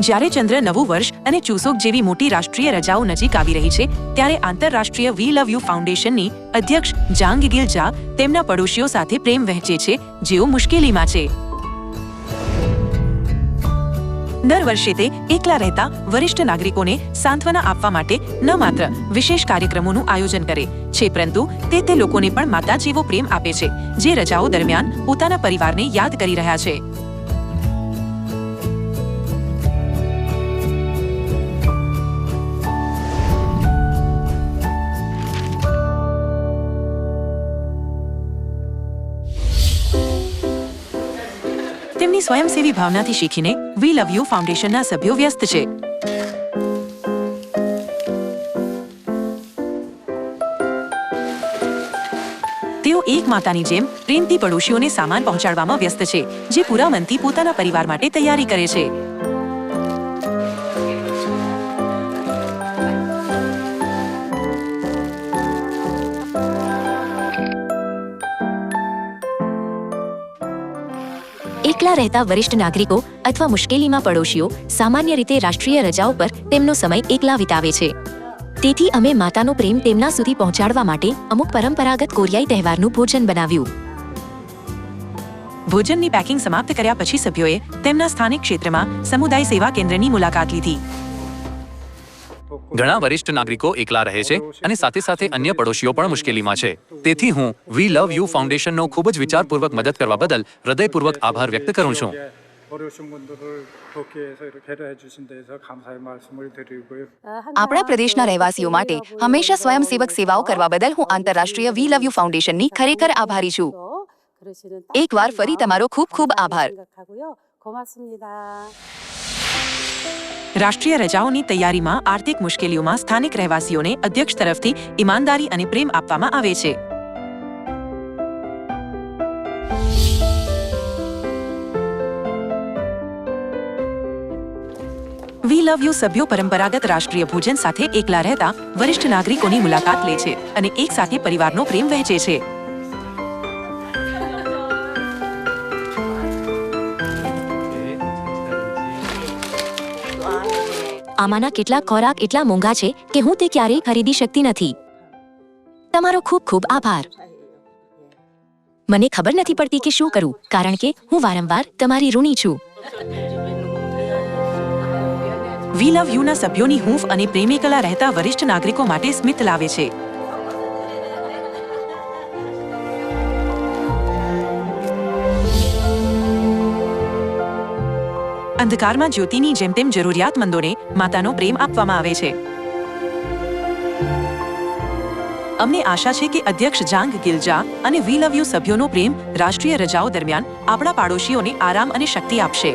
જ્યારે ચંદ્ર નવું વર્ષ અને ચૂસોક જેવી મોટી રાષ્ટ્રીય રજાઓ નજીક આવી રહી છે, ત્યારે આંતરરાષ્ટ્રીય વી લવ યુ ફાઉન્ડેશનની અધ્યક્ષ જાંગ ગિલ ઝા તેમના પડોશીઓ સાથે પ્રેમ વહેંચે છે, જેઓ મુશ્કેલીમાં છે. દર વર્ષે તે એકલા રહેતા વરિષ્ઠ નાગરિકોને સાંત્વના આપવા માટે ન માત્ર વિશેષ કાર્યક્રમોનું આયોજન કરે છે, પરંતુ તે તે લોકોને પણ માતા જેવો પ્રેમ આપે છે, જે રજાઓ દરમિયાન પોતાના પરિવારને યાદ કરી રહ્યા છે. તેમની સ્વયંસેવી ભાવનાથી શીખીને વી લવ યુ ફાઉન્ડેશનના સભ્યો વ્યસ્ત છે. તેઓ એક માતાની જેમ પ્રેમથી પડોશીઓને સામાન પહોંચાડવામાં વ્યસ્ત છે, જે પૂરા પોતાના પરિવાર માટે તૈયારી કરે છે. એકલા રહેતા વરિષ્ઠ નાગરિકો અથવા મુશ્કેલીમાં પડોશીઓ સામાન્ય રીતે રાષ્ટ્રીય રજાઓ પર તેમનો સમય એકલા વિતાવે છે. તેથી અમે માતાનો પ્રેમ તેમના સુધી પહોંચાડવા માટે અમુક પરંપરાગત કોરિયાઈ તહેવારનું ભોજન બનાવ્યું. ભોજનની પેકિંગ સમાપ્ત કર્યા પછી સભ્યોએ તેમના સ્થાનિક ક્ષેત્રમાં સમુદાય સેવા કેન્દ્રની મુલાકાત લીધી. ઘણા વરિષ્ઠ નાગરિકો એકલા રહે છે અને સાથે સાથે અન્ય પડોશીઓ પણ મુશ્કેલીમાં છે. તેથી હું વી લવ યુ ફાઉન્ડેશનનો ખૂબ જ વિચારપૂર્વક મદદ કરવા બદલ હૃદયપૂર્વક આભાર વ્યક્ત કરું છું. આપણા પ્રદેશના રહેવાસીઓ માટે હંમેશા સ્વયંસેવક સેવાઓ કરવા બદલ હું આંતરરાષ્ટ્રીય વી લવ યુ ફાઉન્ડેશનની ખરેખર આભારી છું. એકવાર ફરી તમારો ખૂબ ખૂબ આભાર. રાષ્ટ્રીય રજાઓની તૈયારીમાં આર્થિક મુશ્કેલીઓમાં સ્થાનિક રહેવાસીઓને અધ્યક્ષ તરફથી ઈમાનદારી અને પ્રેમ આપવામાં આવે છે. વી લવ યુ સભ્યો પરંપરાગત રાષ્ટ્રીય ભોજન સાથે એકલા રહેતા વરિષ્ઠ નાગરિકોની મુલાકાત લે છે અને એક સાથે પરિવારનો પ્રેમ વહેંચે છે. આમાંના કેટલાક ખોરાક એટલા મોંઘા છે કે હું તે ક્યારેય ખરીદી શકતી નથી. તમારો ખૂબ ખૂબ આભાર. મને ખબર નથી પડતી કે શું કરું, કારણ કે હું વારંવાર તમારી ઋણી છું. વી લવ યુના સભ્યોની હૂંફ અને પ્રેમિકલા રહેતા વરિષ્ઠ નાગરિકો માટે સ્મિત લાવે છે. અંધકારમાં જ્યોતિની જેમ તેમ જરૂરિયાતમંદોને માતાનો પ્રેમ આપવામાં આવે છે. અમને આશા છે કે અધ્યક્ષ જાંગ ગિલજા અને વી લવ યુ સભ્યોનો પ્રેમ રાષ્ટ્રીય રજાઓ દરમિયાન આપણા પાડોશીઓને આરામ અને શક્તિ આપશે.